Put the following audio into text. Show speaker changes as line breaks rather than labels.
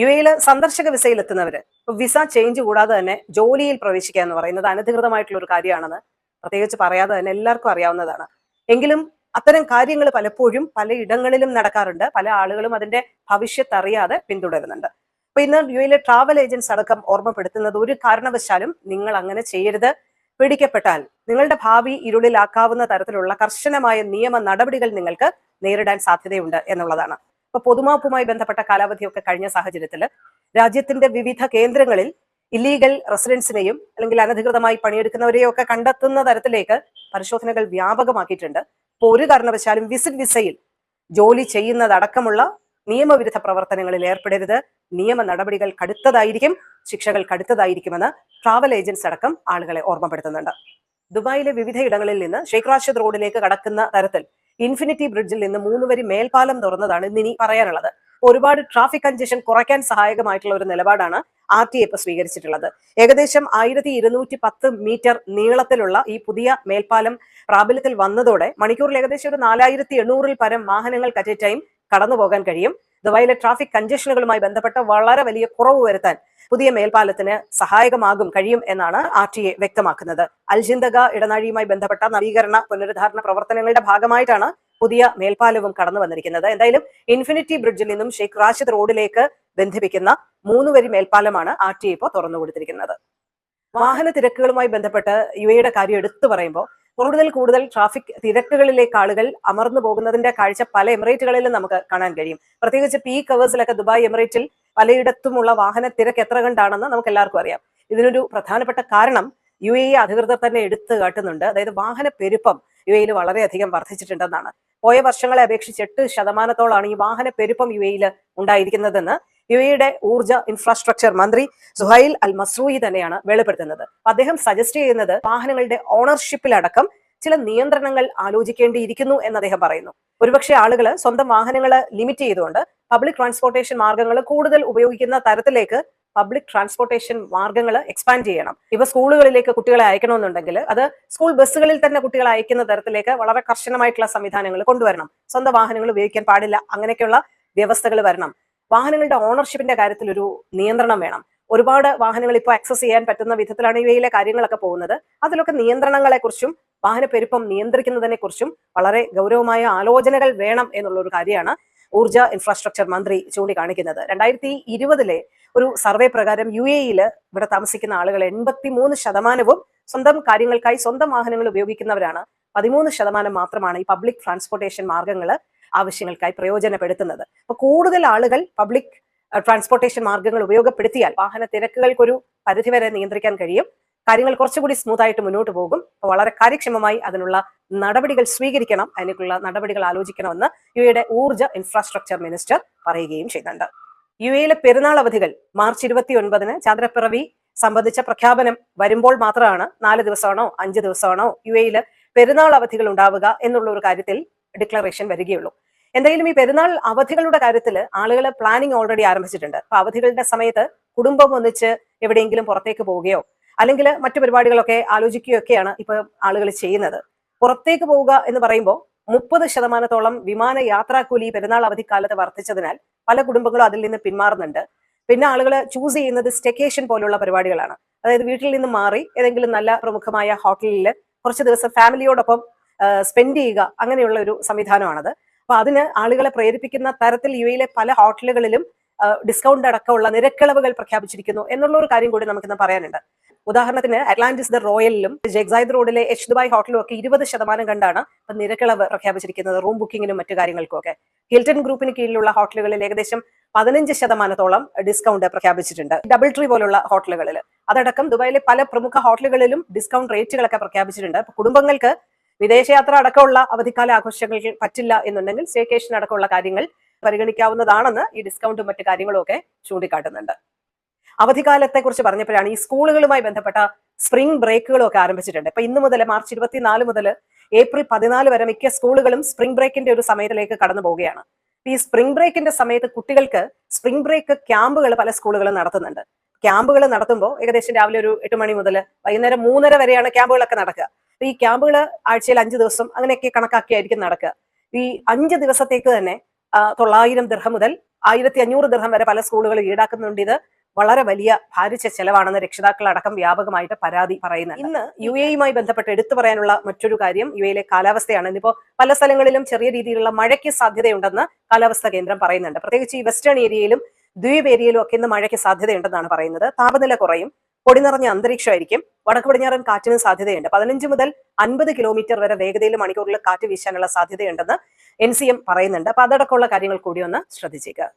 U എയിൽ സന്ദർശക വിസയിൽ എത്തുന്നവര്. വിസ ചേഞ്ച് കൂടാതെ തന്നെ ജോലിയിൽ പ്രവേശിക്കുക എന്ന് പറയുന്നത് അനധികൃതമായിട്ടുള്ള ഒരു കാര്യമാണെന്ന് പ്രത്യേകിച്ച് പറയാതെ തന്നെ എല്ലാവർക്കും അറിയാവുന്നതാണ്. എങ്കിലും അത്തരം കാര്യങ്ങൾ പലപ്പോഴും പലയിടങ്ങളിലും നടക്കാറുണ്ട്. പല ആളുകളും അതിന്റെ ഭവിഷ്യത്ത് അറിയാതെ പിന്തുടരുന്നുണ്ട്. അപ്പൊ ഇന്ന് യു എയിലെ ട്രാവൽ ഏജൻസ് അടക്കം ഓർമ്മപ്പെടുത്തുന്നത് ഒരു കാരണവശാലും നിങ്ങൾ അങ്ങനെ ചെയ്യരുത്. പിടിക്കപ്പെട്ടാൽ നിങ്ങളുടെ ഭാവി ഇരുളിലാക്കാവുന്ന തരത്തിലുള്ള കർശനമായ നിയമ നടപടികൾ നിങ്ങൾക്ക് നേരിടാൻ സാധ്യതയുണ്ട് എന്നുള്ളതാണ്. ഇപ്പൊ പൊതുമാപ്പുമായി ബന്ധപ്പെട്ട കാലാവധിയൊക്കെ കഴിഞ്ഞ സാഹചര്യത്തിൽ രാജ്യത്തിന്റെ വിവിധ കേന്ദ്രങ്ങളിൽ ഇല്ലീഗൽ റെസിഡൻസിനെയും അല്ലെങ്കിൽ അനധികൃതമായി പണിയെടുക്കുന്നവരെയും ഒക്കെ കണ്ടെത്തുന്ന തരത്തിലേക്ക് പരിശോധനകൾ വ്യാപകമാക്കിയിട്ടുണ്ട്. ഇപ്പോൾ ഒരു കാരണവശാലും വിസിറ്റ് വിസയിൽ ജോലി ചെയ്യുന്നതടക്കമുള്ള നിയമവിരുദ്ധ പ്രവർത്തനങ്ങളിൽ ഏർപ്പെടരുത്. നിയമ നടപടികൾ കടുത്തതായിരിക്കും ശിക്ഷകൾ കടുത്തതായിരിക്കുമെന്ന് ട്രാവൽ ഏജൻസ് അടക്കം ആളുകളെ ഓർമ്മപ്പെടുത്തുന്നുണ്ട്. ദുബായിലെ വിവിധ ഇടങ്ങളിൽ നിന്ന് ഷെയ്ഖ് റാഷിദ് റോഡിലേക്ക് കടക്കുന്ന തരത്തിൽ ഇൻഫിനിറ്റി ബ്രിഡ്ജിൽ നിന്ന് മൂന്ന് വരി മേൽപ്പാലം തുറന്നതാണ് ഇന്ന് ഇനി പറയാനുള്ളത്. ഒരുപാട് ട്രാഫിക് കഞ്ചഷൻ കുറയ്ക്കാൻ സഹായകമായിട്ടുള്ള ഒരു നിലപാടാണ് ആർ ടി ഇപ്പൊ സ്വീകരിച്ചിട്ടുള്ളത്. ഏകദേശം ആയിരത്തി ഇരുന്നൂറ്റി പത്ത് മീറ്റർ നീളത്തിലുള്ള ഈ പുതിയ മേൽപ്പാലം പ്രാബല്യത്തിൽ വന്നതോടെ മണിക്കൂറിൽ ഏകദേശം ഒരു നാലായിരത്തി എണ്ണൂറിൽ പരം വാഹനങ്ങൾ അറ്റ് എ ടൈം കടന്നു പോകാൻ കഴിയും ദുബായിലെ ട്രാഫിക് കഞ്ചഷനുകളുമായി ബന്ധപ്പെട്ട് വളരെ വലിയ കുറവ് വരുത്താൻ പുതിയ മേൽപ്പാലത്തിന് സഹായകമാകും കഴിയും എന്നാണ് ആർ ടി എ വ്യക്തമാക്കുന്നത്. അൽജിന്തക ഇടനാഴിയുമായി ബന്ധപ്പെട്ട നവീകരണ പുനരുദ്ധാരണ പ്രവർത്തനങ്ങളുടെ ഭാഗമായിട്ടാണ് പുതിയ മേൽപ്പാലവും കടന്നു വന്നിരിക്കുന്നത്. എന്തായാലും ഇൻഫിനിറ്റി ബ്രിഡ്ജിൽ നിന്നും ഷെയ്ഖ് റാഷിദ് റോഡിലേക്ക് ബന്ധിപ്പിക്കുന്ന മൂന്ന് വരി മേൽപ്പാലമാണ് ആർ ടി എ ഇപ്പോൾ തുറന്നു കൊടുത്തിരിക്കുന്നത് വാഹന തിരക്കുകളുമായി ബന്ധപ്പെട്ട് യു എയുടെ കാര്യം എടുത്തു പറയുമ്പോൾ കൂടുതൽ കൂടുതൽ ട്രാഫിക് തിരക്കുകളിലേക്ക് ആളുകൾ അമർന്നു പോകുന്നതിന്റെ കാഴ്ച പല എമിറേറ്റുകളിലും നമുക്ക് കാണാൻ കഴിയും. പ്രത്യേകിച്ച് പീക്ക് അവേഴ്സിലൊക്കെ ദുബായ് എമിറേറ്റിൽ പലയിടത്തുമുള്ള വാഹന തിരക്ക് എത്ര കണ്ടാണെന്ന് നമുക്ക് എല്ലാവർക്കും അറിയാം. ഇതിനൊരു പ്രധാനപ്പെട്ട കാരണം യു എ അധികൃതർ തന്നെ എടുത്തു കാട്ടുന്നുണ്ട്. അതായത് വാഹന പെരുപ്പം യു എയിൽ വളരെയധികം വർദ്ധിച്ചിട്ടുണ്ടെന്നാണ്. പോയ വർഷങ്ങളെ അപേക്ഷിച്ച് എട്ട് ശതമാനത്തോളാണ് ഈ വാഹന പെരുപ്പം യു എയിൽ ഉണ്ടായിരിക്കുന്നതെന്ന് യു എയുടെ ഊർജ ഇൻഫ്രാസ്ട്രക്ചർ മന്ത്രി സുഹൈൽ അൽ മസ്രൂയി തന്നെയാണ് വെളിപ്പെടുത്തുന്നത്. അദ്ദേഹം സജസ്റ്റ് ചെയ്യുന്നത് വാഹനങ്ങളുടെ ഓണർഷിപ്പിലടക്കം ചില നിയന്ത്രണങ്ങൾ ആലോചിക്കേണ്ടിയിരിക്കുന്നു എന്ന് അദ്ദേഹം പറയുന്നു. ഒരുപക്ഷെ ആളുകൾ സ്വന്തം വാഹനങ്ങൾ ലിമിറ്റ് ചെയ്തുകൊണ്ട് പബ്ലിക് ട്രാൻസ്പോർട്ടേഷൻ മാർഗങ്ങൾ കൂടുതൽ ഉപയോഗിക്കുന്ന തരത്തിലേക്ക് പബ്ലിക് ട്രാൻസ്പോർട്ടേഷൻ മാർഗങ്ങൾ എക്സ്പാൻഡ് ചെയ്യണം. ഇവ സ്കൂളുകളിലേക്ക് കുട്ടികളെ അയക്കണമെന്നുണ്ടെങ്കിൽ അത് സ്കൂൾ ബസ്സുകളിൽ തന്നെ കുട്ടികളെ അയക്കുന്ന തരത്തിലേക്ക് വളരെ കർശനമായിട്ടുള്ള സംവിധാനങ്ങൾ കൊണ്ടുവരണം. സ്വന്തം വാഹനങ്ങൾ ഉപയോഗിക്കാൻ പാടില്ല അങ്ങനെയൊക്കെയുള്ള വ്യവസ്ഥകൾ വരണം. വാഹനങ്ങളുടെ ഓണർഷിപ്പിന്റെ കാര്യത്തിൽ ഒരു നിയന്ത്രണം വേണം. ഒരുപാട് വാഹനങ്ങൾ ഇപ്പോൾ ആക്സസ് ചെയ്യാൻ പറ്റുന്ന വിധത്തിലാണ് ഇവയിലെ കാര്യങ്ങളൊക്കെ പോകുന്നത്. അതിലൊക്കെ നിയന്ത്രണങ്ങളെക്കുറിച്ചും വാഹനപ്പെരുപ്പം വാഹന പെരുപ്പം നിയന്ത്രിക്കുന്നതിനെ കുറിച്ചും വളരെ ഗൗരവമായ ആലോചനകൾ വേണം എന്നുള്ള ഒരു കാര്യമാണ് ഊർജ ഇൻഫ്രാസ്ട്രക്ചർ മന്ത്രി ചൂണ്ടിക്കാണിക്കുന്നത്. രണ്ടായിരത്തി ഇരുപതിലെ ഒരു സർവേ പ്രകാരം യു എയിൽ ഇവിടെ താമസിക്കുന്ന ആളുകൾ എൺപത്തി മൂന്ന് ശതമാനവും സ്വന്തം കാര്യങ്ങൾക്കായി സ്വന്തം വാഹനങ്ങൾ ഉപയോഗിക്കുന്നവരാണ്. പതിമൂന്ന് ശതമാനം മാത്രമാണ് ഈ പബ്ലിക് ട്രാൻസ്പോർട്ടേഷൻ മാർഗങ്ങൾ ആവശ്യങ്ങൾക്കായി പ്രയോജനപ്പെടുത്തുന്നത്. അപ്പൊ കൂടുതൽ ആളുകൾ പബ്ലിക് ട്രാൻസ്പോർട്ടേഷൻ മാർഗങ്ങൾ ഉപയോഗപ്പെടുത്തിയാൽ വാഹന തിരക്കുകൾക്കൊരു പരിധിവരെ നിയന്ത്രിക്കാൻ കഴിയും. കാര്യങ്ങൾ കുറച്ചുകൂടി സ്മൂത്തായിട്ട് മുന്നോട്ട് പോകും. അപ്പോൾ വളരെ കാര്യക്ഷമമായി അതിനുള്ള നടപടികൾ സ്വീകരിക്കണം. അതിനുള്ള നടപടികൾ ആലോചിക്കണമെന്ന് യു എയുടെ ഊർജ ഇൻഫ്രാസ്ട്രക്ചർ മിനിസ്റ്റർ പറയുകയും ചെയ്യുന്നുണ്ട്. യു എയിലെ പെരുന്നാൾ അവധികൾ മാർച്ച് ഇരുപത്തി ഒൻപതിന് ചാന്ദ്രപ്പിറവി സംബന്ധിച്ച പ്രഖ്യാപനം വരുമ്പോൾ മാത്രമാണ് നാല് ദിവസമാണോ അഞ്ച് ദിവസമാണോ യു എയിൽ പെരുന്നാൾ അവധികൾ ഉണ്ടാവുക എന്നുള്ള ഒരു കാര്യത്തിൽ ഡിക്ലറേഷൻ വരികയുള്ളൂ. എന്തായാലും ഈ പെരുന്നാൾ അവധികളുടെ കാര്യത്തിൽ ആളുകൾ പ്ലാനിങ് ഓൾറെഡി ആരംഭിച്ചിട്ടുണ്ട്. അപ്പൊ അവധികളുടെ സമയത്ത് കുടുംബം ഒന്നിച്ച് എവിടെയെങ്കിലും പുറത്തേക്ക് പോവുകയോ അല്ലെങ്കിൽ മറ്റു പരിപാടികളൊക്കെ ആലോചിക്കുകയൊക്കെയാണ് ഇപ്പൊ ആളുകൾ ചെയ്യുന്നത്. പുറത്തേക്ക് പോവുക എന്ന് പറയുമ്പോൾ മുപ്പത് ശതമാനത്തോളം വിമാന യാത്രാക്കൂലി പെരുന്നാൾ അവധിക്കാലത്ത് വർദ്ധിച്ചതിനാൽ പല കുടുംബങ്ങളും അതിൽ നിന്ന് പിന്മാറുന്നുണ്ട്. പിന്നെ ആളുകൾ ചൂസ് ചെയ്യുന്നത് സ്റ്റെക്കേഷൻ പോലുള്ള പരിപാടികളാണ്. അതായത് വീട്ടിൽ നിന്ന് മാറി ഏതെങ്കിലും നല്ല പ്രമുഖമായ ഹോട്ടലിൽ കുറച്ച് ദിവസം ഫാമിലിയോടൊപ്പം സ്പെൻഡ് ചെയ്യുക അങ്ങനെയുള്ള ഒരു സംവിധാനമാണത്. അപ്പൊ അതിന് ആളുകളെ പ്രേരിപ്പിക്കുന്ന തരത്തിൽ യു എയിലെ പല ഹോട്ടലുകളിലും ഡിസ്കൗണ്ട് അടക്കമുള്ള നിരക്കിളവുകൾ പ്രഖ്യാപിച്ചിരിക്കുന്നു എന്നുള്ള ഒരു കാര്യം കൂടി നമുക്കിന്ന് പറയാനുണ്ട്. ഉദാഹരണത്തിന് അറ്റ്ലാന്റിസ് ദ റോയലിലും ജെഗ്സൈദ് റോഡിലെ എച്ച് ദുബായ് ഹോട്ടലും ഒക്കെ ഇരുപത് ശതമാനം കണ്ടാണ് നിരക്കിളവ് പ്രഖ്യാപിച്ചിരിക്കുന്നത് റൂം ബുക്കിങ്ങിനും മറ്റു കാര്യങ്ങൾക്കും ഒക്കെ ഹിൽട്ടൺ ഗ്രൂപ്പിന് കീഴിലുള്ള ഹോട്ടലുകളിൽ ഏകദേശം പതിനഞ്ച് ശതമാനത്തോളം ഡിസ്കൗണ്ട് പ്രഖ്യാപിച്ചിട്ടുണ്ട്. ഡബിൾ ട്രീ പോലുള്ള ഹോട്ടലുകളിൽ അതടക്കം ദുബായിലെ പല പ്രമുഖ ഹോട്ടലുകളിലും ഡിസ്കൗണ്ട് റേറ്റുകളൊക്കെ പ്രഖ്യാപിച്ചിട്ടുണ്ട്. കുടുംബങ്ങൾക്ക് വിദേശയാത്ര അടക്കമുള്ള അവധിക്കാല ആഘോഷങ്ങൾക്ക് പറ്റില്ല എന്നുണ്ടെങ്കിൽ സ്റ്റേക്കേഷൻ അടക്കമുള്ള കാര്യങ്ങൾ പരിഗണിക്കാവുന്നതാണെന്ന് ഈ ഡിസ്കൗണ്ടും മറ്റു കാര്യങ്ങളും ഒക്കെ ചൂണ്ടിക്കാട്ടുന്നുണ്ട്. അവധിക്കാലത്തെ കുറിച്ച് പറഞ്ഞപ്പോഴാണ് ഈ സ്കൂളുകളുമായി ബന്ധപ്പെട്ട സ്പ്രിംഗ് ബ്രേക്കുകളും ഒക്കെ ആരംഭിച്ചിട്ടുണ്ട്. ഇപ്പൊ ഇന്ന് മുതൽ മാർച്ച് ഇരുപത്തിനാല് മുതൽ ഏപ്രിൽ പതിനാല് വരെ മിക്ക സ്കൂളുകളും സ്പ്രിംഗ് ബ്രേക്കിന്റെ ഒരു സമയത്തിലേക്ക് കടന്നു പോവുകയാണ്. ഈ സ്പ്രിംഗ് ബ്രേക്കിന്റെ സമയത്ത് കുട്ടികൾക്ക് സ്പ്രിംഗ് ബ്രേക്ക് ക്യാമ്പുകൾ പല സ്കൂളുകളും നടത്തുന്നുണ്ട്. ക്യാമ്പുകൾ നടത്തുമ്പോൾ ഏകദേശം രാവിലെ ഒരു എട്ട് മണി മുതൽ വൈകുന്നേരം മൂന്നര വരെയാണ് ക്യാമ്പുകളൊക്കെ നടക്കുക. ഈ ക്യാമ്പുകൾ ആഴ്ചയിൽ അഞ്ച് ദിവസം അങ്ങനെയൊക്കെ കണക്കാക്കിയായിരിക്കും നടക്കുക. ഈ അഞ്ച് ദിവസത്തേക്ക് തന്നെ തൊള്ളായിരം ദൃഹം മുതൽ ആയിരത്തി അഞ്ഞൂറ് ദൃഹം വരെ പല സ്കൂളുകൾ ഈടാക്കുന്നുണ്ട്. ഇത് വളരെ വലിയ ഭാരിച്ച ചെലവാണെന്ന് രക്ഷിതാക്കൾ അടക്കം വ്യാപകമായിട്ട് പരാതി പറയുന്നത് ഇന്ന് യു എയുമായി ബന്ധപ്പെട്ട് എടുത്തു പറയാനുള്ള മറ്റൊരു കാര്യം യു എയിലെ കാലാവസ്ഥയാണ്. ഇന്നിപ്പോ പല സ്ഥലങ്ങളിലും ചെറിയ രീതിയിലുള്ള മഴയ്ക്ക് സാധ്യതയുണ്ടെന്ന് കാലാവസ്ഥാ കേന്ദ്രം പറയുന്നുണ്ട്. പ്രത്യേകിച്ച് ഈ വെസ്റ്റേൺ ഏരിയയിലും ദ്വീപ് ഏരിയയിലും ഒക്കെ ഇന്ന് മഴയ്ക്ക് സാധ്യതയുണ്ടെന്നാണ് പറയുന്നത്. താപനില കുറയും. പൊടി നിറഞ്ഞ അന്തരീക്ഷമായിരിക്കും. വടക്ക് പടിഞ്ഞാറൻ കാറ്റിന് സാധ്യതയുണ്ട്. പതിനഞ്ച് മുതൽ അൻപത് കിലോമീറ്റർ വരെ വേഗതയിൽ മണിക്കൂറിൽ കാറ്റ് വീശാനുള്ള സാധ്യതയുണ്ടെന്ന് എൻ പറയുന്നുണ്ട്. അപ്പൊ അതടക്കമുള്ള കാര്യങ്ങൾ കൂടി ഒന്ന് ശ്രദ്ധിച്ചേക്കുക